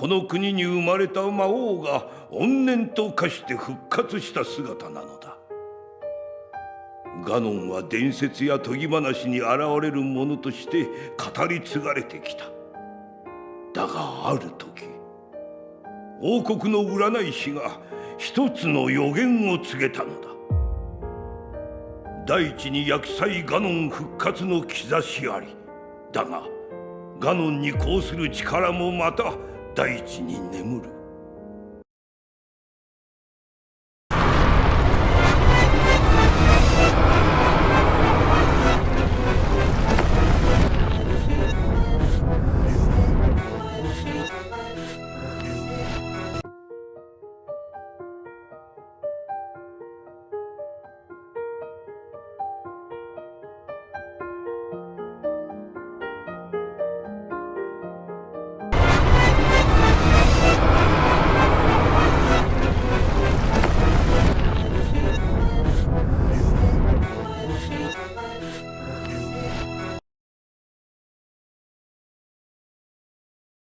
この国に生まれた魔王が怨念と化して復活した姿なのだ。ガノンは伝説や研ぎ話に現れるものとして語り継がれてきた。だがある時王国の占い師が一つの予言を告げたのだ。大地に薬剤ガノン復活の兆しあり。だがガノンに抗する力もまた大地に眠る。